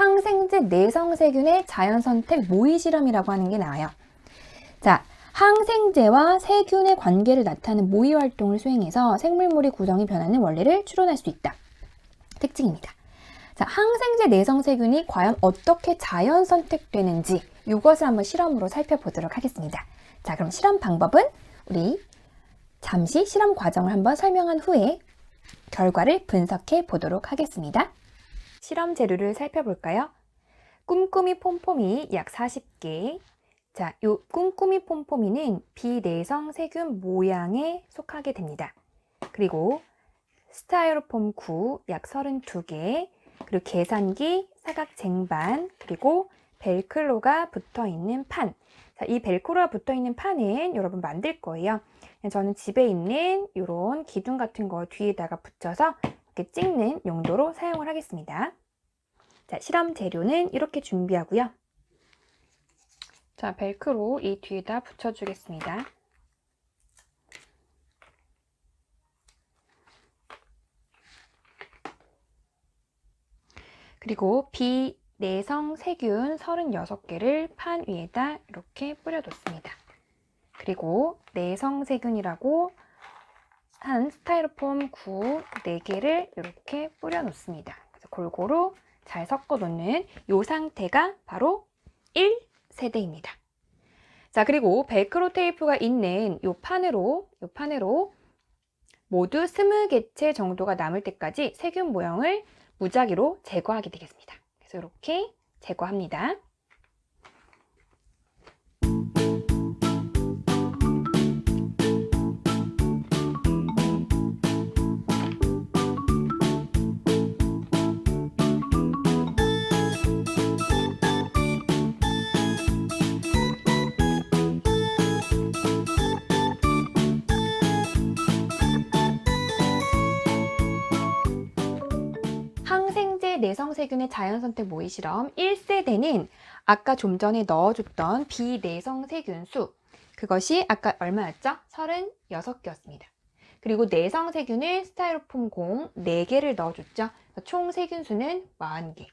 항생제 내성세균의 자연선택 모의 실험이라고 하는 게 나와요. 자, 항생제와 세균의 관계를 나타내는 모의 활동을 수행해서 생물물의 구성이 변하는 원리를 추론할 수 있다. 특징입니다. 자, 항생제 내성세균이 과연 어떻게 자연 선택되는지 이것을 한번 실험으로 살펴보도록 하겠습니다. 자, 그럼 실험 방법은 우리 잠시 실험 과정을 한번 설명한 후에 결과를 분석해 보도록 하겠습니다. 실험 재료를 살펴볼까요? 꼼꼼이 폼폼이 약 40개. 자, 요 꼼꼼이 폼폼이는 비내성 세균 모양에 속하게 됩니다. 그리고 스타이로폼 9 약 32개, 그리고 계산기, 사각 쟁반, 그리고 벨크로가 붙어 있는 판. 자, 이 벨크로가 붙어 있는 판은 여러분 만들 거예요. 저는 집에 있는 이런 기둥 같은 거 뒤에다가 붙여서 이렇게 찍는 용도로 사용을 하겠습니다. 자, 실험 재료는 이렇게 준비하고요. 자, 벨크로 이 뒤에다 붙여주겠습니다. 그리고 비내성 세균 36개를 판 위에다 이렇게 뿌려뒀습니다. 그리고 내성 세균이라고 한 스타이로폼 9 4개를 이렇게 뿌려 놓습니다. 그래서 골고루 잘 섞어 놓는 이 상태가 바로 1세대입니다. 자, 그리고 벨크로 테이프가 있는 이 판으로, 이 판으로 모두 20개체 정도가 남을 때까지 세균 모형을 무작위로 제거하게 되겠습니다. 그래서 이렇게 제거합니다. 내성세균의 자연선택 모의 실험 1세대는 아까 좀 전에 넣어줬던 비내성세균 수 그것이 아까 얼마였죠? 36개였습니다. 그리고 내성세균을 스타이로폼 공 4개를 넣어줬죠. 총 세균 수는 40개.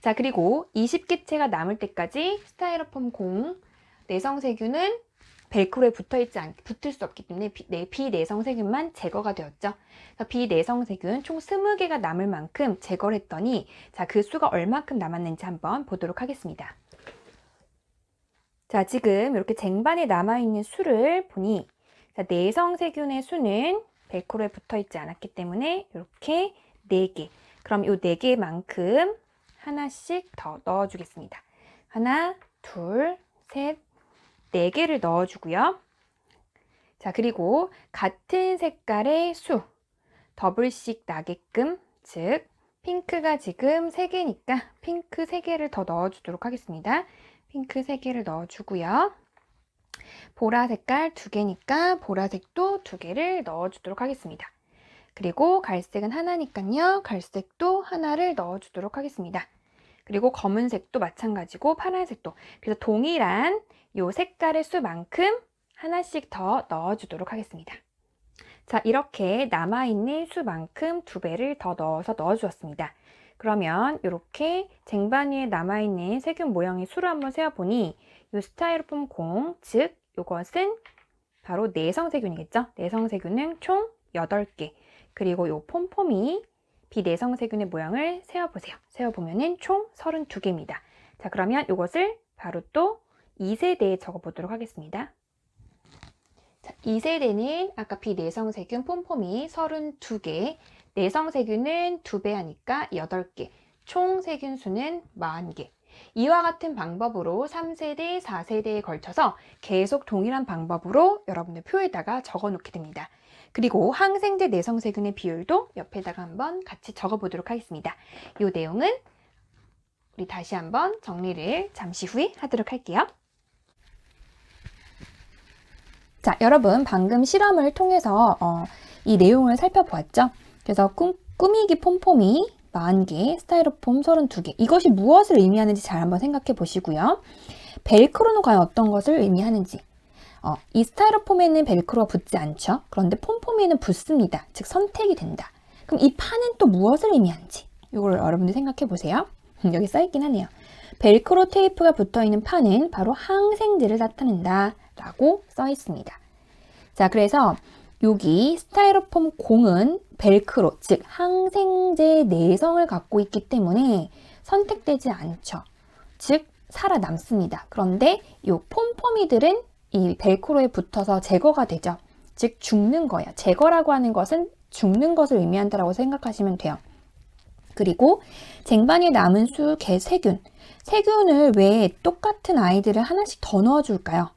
자, 그리고 20개체가 남을 때까지 스타이로폼 공 내성세균은 벨크로에 붙어 있지 않, 붙을 수 없기 때문에 비, 네, 비내성세균만 제거가 되었죠. 비내성세균 총 20개가 남을 만큼 제거를 했더니 자, 그 수가 얼마큼 남았는지 한번 보도록 하겠습니다. 자, 지금 이렇게 쟁반에 남아 있는 수를 보니 자, 내성세균의 수는 벨크로에 붙어 있지 않았기 때문에 이렇게 4개. 그럼 이 4개만큼 하나씩 더 넣어 주겠습니다. 하나, 둘, 셋, 4개를 넣어주고요. 자, 그리고 같은 색깔의 수, 더블씩 나게끔, 즉, 핑크가 지금 3개니까 핑크 3개를 더 넣어주도록 하겠습니다. 핑크 3개를 넣어주고요. 보라 색깔 2개니까 보라색도 2개를 넣어주도록 하겠습니다. 그리고 갈색은 하나니까요. 갈색도 하나를 넣어주도록 하겠습니다. 그리고 검은색도 마찬가지고 파란색도 그래서 동일한 요 색깔의 수만큼 하나씩 더 넣어주도록 하겠습니다. 자, 이렇게 남아있는 수만큼 두 배를 더 넣어서 넣어주었습니다. 그러면 이렇게 쟁반 위에 남아있는 세균 모형의 수를 한번 세어보니 이 스타이로폼 공, 즉 이것은 바로 내성세균이겠죠? 내성세균은 총 8개. 그리고 이 폼폼이 비내성세균의 모양을 세어보세요. 세어보면 총 32개입니다. 자, 그러면 이것을 바로 또 2세대에 적어보도록 하겠습니다. 자, 2세대는 아까 비내성세균 폼폼이 32개, 내성세균은 2배 하니까 8개, 총 세균 수는 40개. 이와 같은 방법으로 3세대, 4세대에 걸쳐서 계속 동일한 방법으로 여러분의 표에다가 적어 놓게 됩니다. 그리고 항생제 내성세균의 비율도 옆에다가 한번 같이 적어 보도록 하겠습니다. 이 내용은 우리 다시 한번 정리를 잠시 후에 하도록 할게요. 자, 여러분 방금 실험을 통해서 어, 이 내용을 살펴보았죠. 그래서 꿈, 꾸미기 폼폼이 40개, 스타이로폼 32개. 이것이 무엇을 의미하는지 잘 한번 생각해 보시고요. 벨크로는 과연 어떤 것을 의미하는지. 어, 이 스타이로폼에는 벨크로가 붙지 않죠. 그런데 폼폼에는 붙습니다. 즉 선택이 된다. 그럼 이 판은 또 무엇을 의미하는지 이걸 여러분들 생각해 보세요. 여기 써있긴 하네요. 벨크로 테이프가 붙어 있는 판은 바로 항생제를 나타낸다. 라고 써 있습니다. 자, 그래서 여기 스타이로폼 공은 벨크로, 즉 항생제 내성을 갖고 있기 때문에 선택되지 않죠. 즉 살아남습니다. 그런데 이 폼포미들은 이 벨크로에 붙어서 제거가 되죠. 즉 죽는 거예요. 제거라고 하는 것은 죽는 것을 의미한다라고 생각하시면 돼요. 그리고 쟁반에 남은 수, 개, 세균. 세균을 왜 똑같은 아이들을 하나씩 더 넣어줄까요?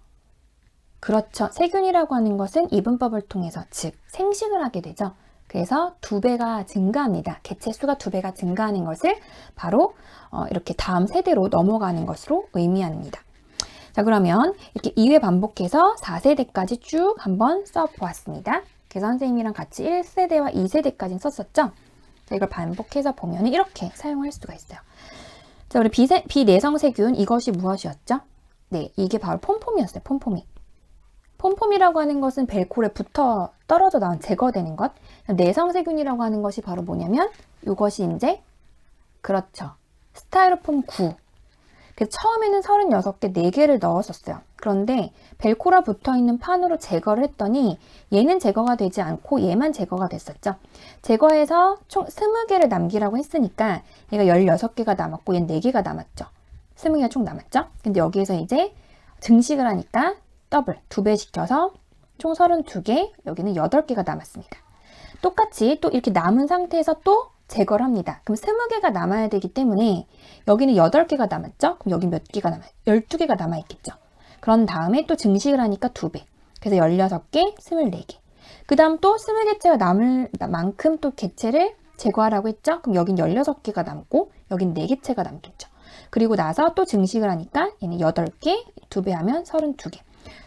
그렇죠. 세균이라고 하는 것은 이분법을 통해서 즉 생식을 하게 되죠. 그래서 두 배가 증가합니다. 개체 수가 두 배가 증가하는 것을 바로 어, 이렇게 다음 세대로 넘어가는 것으로 의미합니다. 자 그러면 이렇게 2회 반복해서 4세대까지 쭉 한번 써보았습니다. 그래서 선생님이랑 같이 1세대와 2세대까지 썼었죠. 자, 이걸 반복해서 보면 이렇게 사용할 수가 있어요. 자 우리 비세, 비내성세균 이것이 무엇이었죠? 네 이게 바로 폼폼이었어요. 폼폼이. 폼폼이라고 하는 것은 벨콜에 붙어 떨어져 나온 제거되는 것. 내성세균이라고 하는 것이 바로 뭐냐면 이것이 이제 그렇죠. 스타이로폼 9. 그래서 처음에는 36개, 4개를 넣었었어요. 그런데 벨코라 붙어 있는 판으로 제거를 했더니 얘는 제거가 되지 않고 얘만 제거가 됐었죠. 제거해서 총 20개를 남기라고 했으니까 얘가 16개가 남았고 얘는 4개가 남았죠. 20개가 총 남았죠. 근데 여기에서 이제 증식을 하니까 더블, 두 배 시켜서 총 32개, 여기는 8개가 남았습니다. 똑같이 또 이렇게 남은 상태에서 또 제거를 합니다. 그럼 20개가 남아야 되기 때문에 여기는 8개가 남았죠? 그럼 여기 몇 개가 남아요? 12개가 남아있겠죠. 그런 다음에 또 증식을 하니까 2배. 그래서 16개, 24개. 그 다음 또 20개체가 남을 만큼 또 개체를 제거하라고 했죠? 그럼 여긴 16개가 남고 여긴 4개체가 남겠죠. 그리고 나서 또 증식을 하니까 얘는 8개, 2배 하면 32개.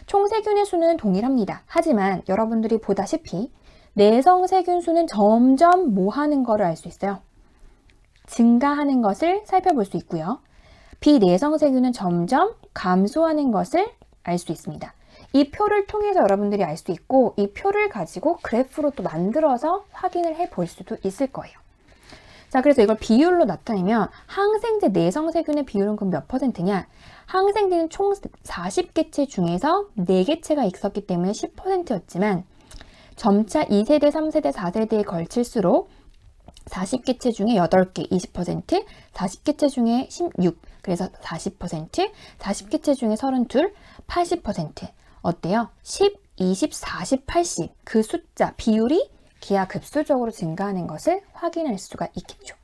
총 세균의 수는 동일합니다. 하지만 여러분들이 보다시피 내성 세균 수는 점점 뭐 하는 거를 알 수 있어요. 증가하는 것을 살펴볼 수 있고요. 비내성 세균은 점점 감소하는 것을 알 수 있습니다. 이 표를 통해서 여러분들이 알 수 있고 이 표를 가지고 그래프로 또 만들어서 확인을 해 볼 수도 있을 거예요. 자, 그래서 이걸 비율로 나타내면 항생제 내성 세균의 비율은 그럼 몇 퍼센트냐? 항생제는 총 40개체 중에서 4개체가 있었기 때문에 10%였지만 점차 2세대, 3세대, 4세대에 걸칠수록 40개체 중에 8개, 20%, 40개체 중에 16, 그래서 40%, 40개체 중에 32, 80%. 어때요? 10, 20, 40, 80. 그 숫자, 비율이 기하급수적으로 증가하는 것을 확인할 수가 있겠죠.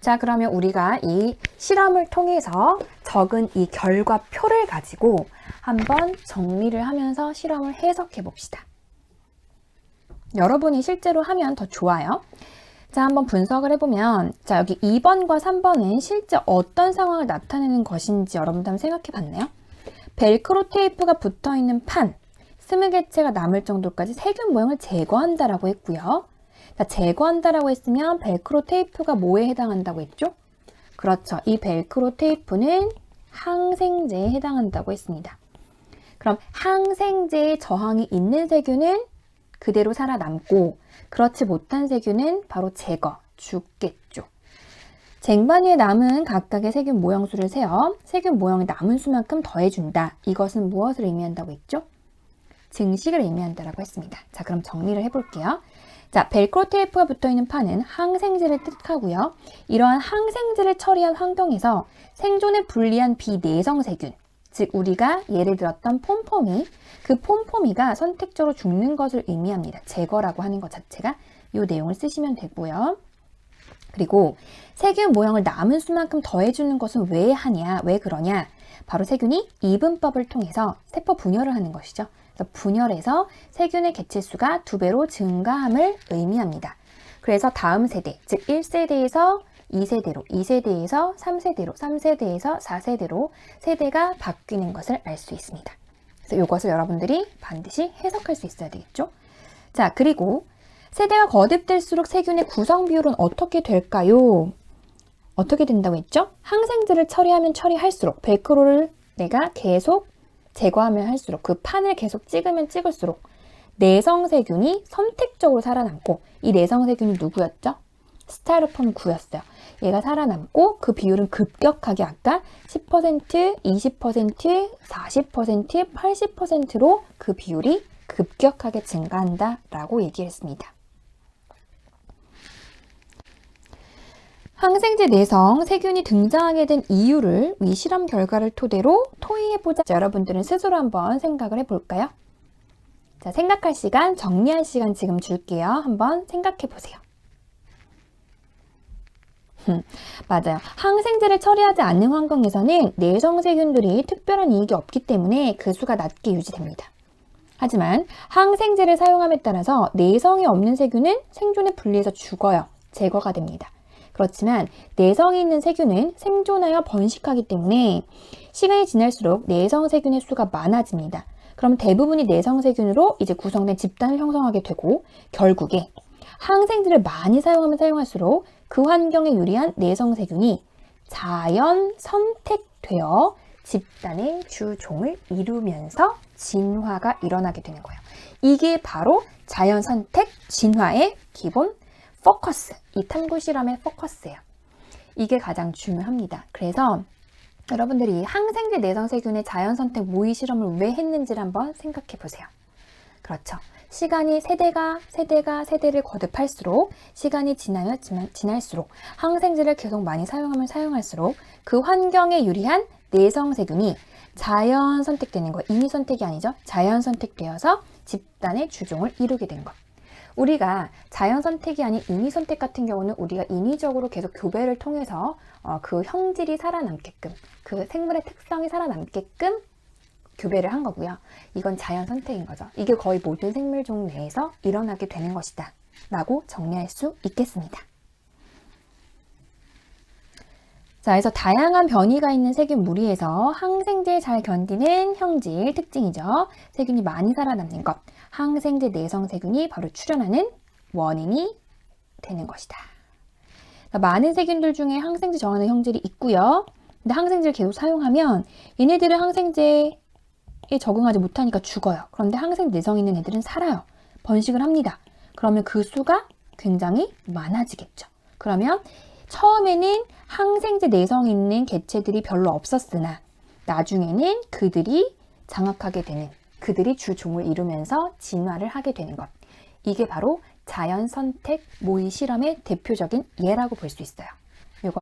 자, 그러면 우리가 이 실험을 통해서 적은 이 결과표를 가지고 한번 정리를 하면서 실험을 해석해 봅시다. 여러분이 실제로 하면 더 좋아요. 자, 한번 분석을 해보면, 자, 여기 2번과 3번은 실제 어떤 상황을 나타내는 것인지 여러분들 한번 생각해 봤나요? 벨크로 테이프가 붙어 있는 판, 20개체가 남을 정도까지 세균 모형을 제거한다라고 했고요. 자, 제거한다라고 했으면 벨크로 테이프가 뭐에 해당한다고 했죠? 그렇죠. 이 벨크로 테이프는 항생제에 해당한다고 했습니다. 그럼 항생제의 저항이 있는 세균은 그대로 살아남고 그렇지 못한 세균은 바로 제거, 죽겠죠. 쟁반 위에 남은 각각의 세균 모형 수를 세어 세균 모형이 남은 수만큼 더해준다. 이것은 무엇을 의미한다고 했죠? 증식을 의미한다라고 했습니다. 자, 그럼 정리를 해볼게요. 자, 벨크로 테이프가 붙어 있는 판은 항생제를 뜻하고요. 이러한 항생제를 처리한 환경에서 생존에 불리한 비내성 세균, 즉 우리가 예를 들었던 폼폼이 그 폼폼이가 선택적으로 죽는 것을 의미합니다. 제거라고 하는 것 자체가 이 내용을 쓰시면 되고요. 그리고 세균 모형을 남은 수만큼 더해주는 것은 왜 하냐, 왜 그러냐? 바로 세균이 이분법을 통해서 세포 분열을 하는 것이죠. 분열해서 세균의 개체수가 두 배로 증가함을 의미합니다. 그래서 다음 세대, 즉 1세대에서 2세대로, 2세대에서 3세대로, 3세대에서 4세대로 세대가 바뀌는 것을 알 수 있습니다. 그래서 이것을 여러분들이 반드시 해석할 수 있어야 되겠죠? 자, 그리고 세대가 거듭될수록 세균의 구성 비율은 어떻게 될까요? 어떻게 된다고 했죠? 항생제를 처리하면 처리할수록 벨크로를 내가 계속 제거하면 할수록 그 판을 계속 찍으면 찍을수록 내성세균이 선택적으로 살아남고 이 내성세균이 누구였죠? 스타이로폼 9였어요. 얘가 살아남고 그 비율은 급격하게 아까 10%, 20%, 40%, 80%로 그 비율이 급격하게 증가한다라고 얘기를 했습니다. 항생제 내성 세균이 등장하게 된 이유를 위 실험 결과를 토대로 토의해보자. 자, 여러분들은 스스로 한번 생각을 해볼까요? 자, 생각할 시간, 정리할 시간 지금 줄게요. 한번 생각해 보세요. 맞아요. 항생제를 처리하지 않는 환경에서는 내성 세균들이 특별한 이익이 없기 때문에 그 수가 낮게 유지됩니다. 하지만 항생제를 사용함에 따라서 내성이 없는 세균은 생존에 불리해서 죽어요. 제거가 됩니다. 그렇지만 내성이 있는 세균은 생존하여 번식하기 때문에 시간이 지날수록 내성 세균의 수가 많아집니다. 그럼 대부분이 내성 세균으로 이제 구성된 집단을 형성하게 되고 결국에 항생제를 많이 사용하면 사용할수록 그 환경에 유리한 내성 세균이 자연 선택되어 집단의 주종을 이루면서 진화가 일어나게 되는 거예요. 이게 바로 자연 선택 진화의 기본 포커스, 이 탐구 실험의 포커스예요. 이게 가장 중요합니다. 그래서 여러분들이 항생제 내성 세균의 자연 선택 모의 실험을 왜 했는지를 한번 생각해 보세요. 그렇죠. 시간이 세대가 세대가 세대를 거듭할수록 시간이 지나면 지날수록 항생제를 계속 많이 사용하면 사용할수록 그 환경에 유리한 내성 세균이 자연 선택되는 거, 인위 선택이 아니죠. 자연 선택되어서 집단의 주종을 이루게 된 것. 우리가 자연 선택이 아닌 인위 선택 같은 경우는 우리가 인위적으로 계속 교배를 통해서 어, 그 형질이 살아남게끔 그 생물의 특성이 살아남게끔 교배를 한 거고요. 이건 자연 선택인 거죠. 이게 거의 모든 생물종 내에서 일어나게 되는 것이다. 라고 정리할 수 있겠습니다. 자, 그래서 다양한 변이가 있는 세균 무리에서 항생제에 잘 견디는 형질 특징이죠. 세균이 많이 살아남는 것. 항생제 내성 세균이 바로 출현하는 원인이 되는 것이다. 많은 세균들 중에 항생제 저하는 형질이 있고요. 근데 항생제를 계속 사용하면 얘네들은 항생제에 적응하지 못하니까 죽어요. 그런데 항생 내성 있는 애들은 살아요. 번식을 합니다. 그러면 그 수가 굉장히 많아지겠죠. 그러면 처음에는 항생제 내성 있는 개체들이 별로 없었으나 나중에는 그들이 장악하게 되는 그들이 주종을 이루면서 진화를 하게 되는 것. 이게 바로 자연 선택 모의 실험의 대표적인 예라고 볼 수 있어요. 이거